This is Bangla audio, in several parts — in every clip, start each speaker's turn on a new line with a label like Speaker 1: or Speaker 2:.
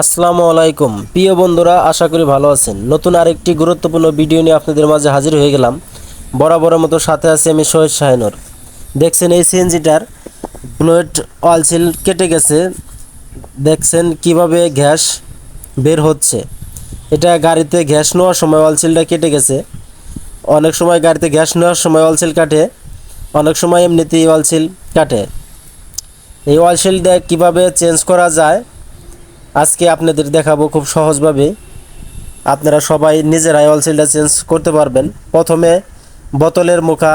Speaker 1: আসসালামু আলাইকুম। প্রিয় বন্ধুরা, আশা করি ভালো আছেন। নতুন আরেকটি গুরুত্বপূর্ণ ভিডিও নিয়ে আপনাদের মাঝে হাজির হয়ে গেলাম। বরাবরের মতো সাথে আছি আমি শহীদ শাহিনুর। দেখছেন এই সিএনজিটার ব্লেড অয়েল সিল কেটে গেছে। দেখছেন কীভাবে গ্যাস বের হচ্ছে। এটা গাড়িতে গ্যাস নেওয়ার সময় অয়েল সিলটা কেটে গেছে। অনেক সময় গাড়িতে গ্যাস নেওয়ার সময় অয়েল সিল কাটে। অনেক সময় এমনিতেই অয়েল সিল কাটে। এই অয়েল সিলটা কীভাবে চেঞ্জ করা যায় আজকে আপনাদের দেখাবো খুব সহজভাবে। আপনারা সবাই নিজেরাই অয়েল সিলটা চেঞ্জ করতে পারবেন। প্রথমে বোতলের মুখা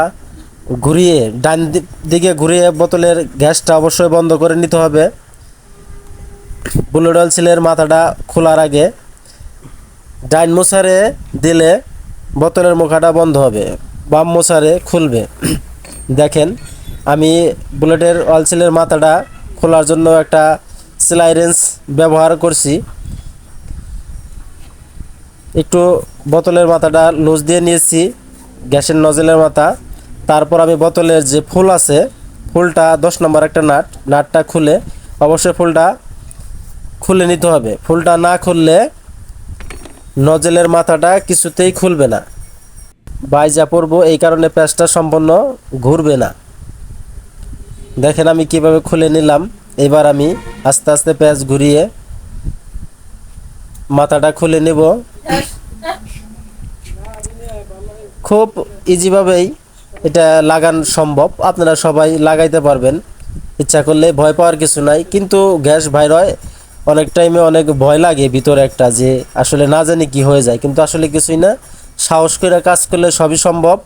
Speaker 1: ঘুরিয়ে, ডান দিকে ঘুরিয়ে বোতলের গ্যাসটা অবশ্যই বন্ধ করে নিতে হবে। বুলেট অয়েল সিলের মাথাটা খোলার আগে ডাইন মোসারে দিলে বোতলের মুখাটা বন্ধ হবে, বাম মোসারে খুলবে। দেখেন, আমি বুলেটের অয়েল সিলের মাথাটা খোলার জন্য একটা সেলাই ব্যবহার করছি। একটু বোতলের মাথাটা লুজ দিয়ে নিয়েছি, গ্যাসের নজেলের মাথা। তারপর আমি বোতলের যে ফুল আছে, ফুলটা দশ নম্বর একটা নাট, নাটটা খুলে অবশ্যই ফুলটা খুলে নিতে হবে। ফুলটা না খুললে নজেলের মাথাটা কিছুতেই খুলবে না। বাইজা পড়ব এই কারণে প্যাচটা সম্পূর্ণ ঘুরবে না। দেখেন আমি কীভাবে খুলে নিলাম। এবার আমি আস্তে আস্তে প্যাচ ঘুরিয়ে মাথাটা খুলে নেব। খুব ইজিভাবেই এটা লাগান সম্ভব। আপনারা সবাই লাগাইতে পারবেন। ইচ্ছা করলে ভয় পাওয়ার কিছু নাই। কিন্তু গ্যাস বাইর হয়, অনেক টাইমে অনেক ভয় লাগে ভিতরে একটা যে আসলে না জানি কি হয়ে যায়। কিন্তু আসলে কিছুই না। সাহস করে কাজ করলে সবই সম্ভব।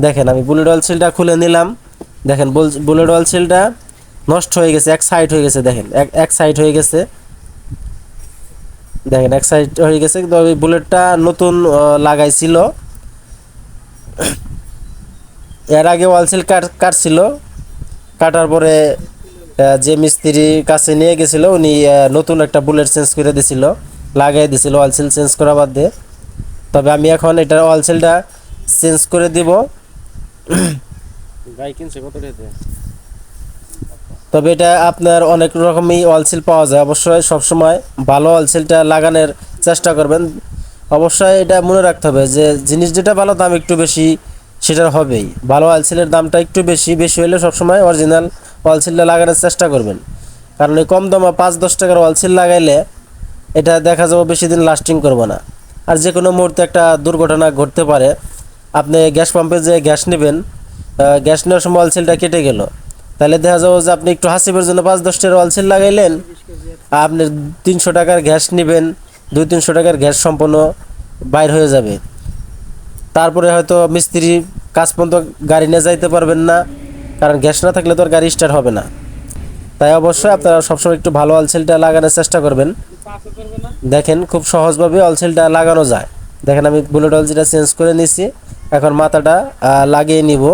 Speaker 1: দেখেন আমি বুলেট অয়েল সিলটা খুলে নিলাম। দেখেন বুল- বুলেট অয়েল সিলটা নষ্ট হয়ে গেছে, এক সাইড হয়ে গেছে, দেখেন, এক এক সাইড হয়ে গেছে। দেখেন, এক সাইড হয়ে গেছে, কিন্তু ওই বুলেটটা নতুন লাগাইছিল। এর আগে ওয়াল সিল কাট, কাটছিল। কাটার পরে যে মিস্ত্রির কাছে নিয়ে গেছিল, উনি নতুন একটা বুলেট চেঞ্জ করে দিছিল, লাগাই দিছিল ওয়াল সিল চেঞ্জ করা বাদ। দিয়ে তবে আমি এখন এটার ওয়াল সিলটা চেঞ্জ করে দিব।
Speaker 2: গাই কিনছে কত রেতে
Speaker 1: তবে এটা আপনার অনেক রকমই অলসিল পাওয়া যায়। অবশ্যই সবসময় ভালো অলসিলটা লাগানোর চেষ্টা করবেন। অবশ্যই এটা মনে রাখতে হবে যে জিনিস যেটা ভালো দাম একটু বেশি, সেটার হবেই। ভালো অলসিলের দামটা একটু বেশি বেশি হলে সবসময় অরিজিনাল অলসিলটা লাগানোর চেষ্টা করবেন। কারণ এই কম দামে পাঁচ, দশ টাকার অলসিল লাগাইলে এটা দেখা যাবে বেশি দিন লাস্টিং করবে না। আর যে কোনো মুহূর্তে একটা দুর্ঘটনা ঘটতে পারে, আপনি গ্যাস পাম্পে যে গ্যাস নেবেন গ্যাস নেওয়ার সময় অলসিলটা কেটে গেল। তাহলে দেখা যাব যে আপনি একটু হাসিবের জন্য পাঁচ দশ টাকার অলসিল লাগাইলেন। আপনি তিনশো টাকার গ্যাস নেবেন, দুই তিনশো টাকার গ্যাস সম্পূর্ণ বাইর হয়ে যাবে। তারপরে হয়তো মিস্ত্রি কাজ পর্যন্ত গাড়ি নিয়ে যাইতে পারবেন না, কারণ গ্যাস না থাকলে তো আর গাড়ি স্টার্ট হবে না। তাই অবশ্যই আপনারা সবসময় একটু ভালো অলসেলটা লাগানোর চেষ্টা করবেন। দেখেন খুব সহজভাবে অলসেলটা লাগানো যায়। দেখেন আমি বুলেট অলসিটা চেঞ্জ করে নিছি এখন মাথাটা লাগিয়ে নিব।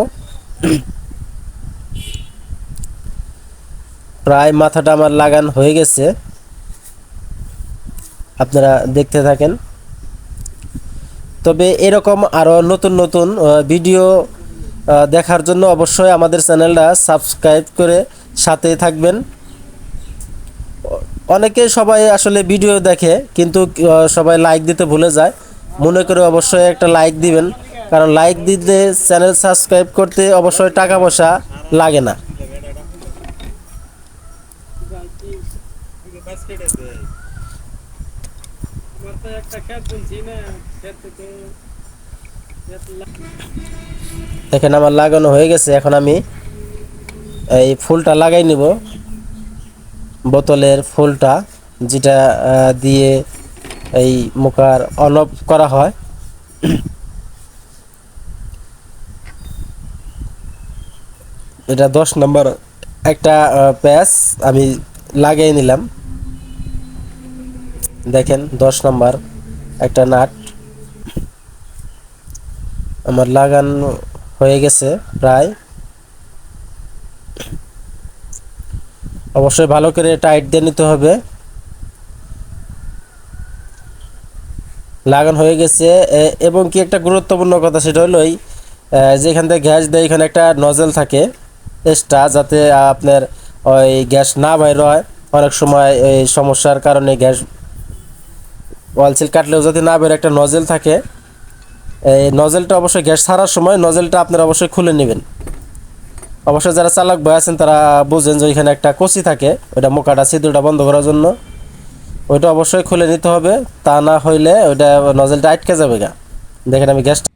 Speaker 1: প্রায় মাথাটা আমার লাগান হয়ে গেছে। আপনারা দেখতে থাকেন। তবে এরকম আরও নতুন নতুন ভিডিও দেখার জন্য অবশ্যই আমাদের চ্যানেলটা সাবস্ক্রাইব করে সাথে থাকবেন। অনেকে সবাই আসলে ভিডিও দেখে, কিন্তু সবাই লাইক দিতে ভুলে যায়। মনে করে অবশ্যই একটা লাইক দিবেন। কারণ লাইক দিতে চ্যানেল সাবস্ক্রাইব করতে অবশ্যই টাকা পয়সা লাগে না।
Speaker 2: আমার তো একটা খেত বুনছি না খেত থেকে খেত লা-
Speaker 1: এখানে আমার লাগানো হয়ে গেছে, এখন আমি এই ফুলটা লাগাই নিব। বোতলের ফুলটা যেটা দিয়ে এই মুখার অফ করা হয়। এটা দশ নম্বর একটা প্যাচ আমি লাগিয়ে নিলাম। দেখেন, দশ নম্বর একটা নাট। আমার লাগানো হয়ে গেছে প্রায়। অবশ্যই ভালো করে টাইট দিয়ে নিতে হবে। লাগান হয়ে গেছে এবং কি একটা গুরুত্বপূর্ণ কথা সেটা হলো এই যেখান থেকে গ্যাস দেয়, এখানে একটা নজেল থাকে এক্সট্রা যাতে আপনার ওই গ্যাস না বাইর হয়। অনেক সময় এই সমস্যার কারণে গ্যাস অয়েল সিল কাটলেও যদি না বের একটা নজেল থাকে, এই নজেলটা অবশ্যই গ্যাস ছাড়ার সময় নজেলটা আপনারা অবশ্যই খুলে নেবেন। অবশ্যই যারা চালক ভাই আছেন, তারা বুঝেন যে ওইখানে একটা কচি থাকে, ওইটা মোকাটা ছিদ্রটা বন্ধ করার জন্য। ওইটা অবশ্যই খুলে নিতে হবে, তা না হইলে ওইটা নজেলটা আটকে যাবে গা। দেখেন আমি গ্যাসটা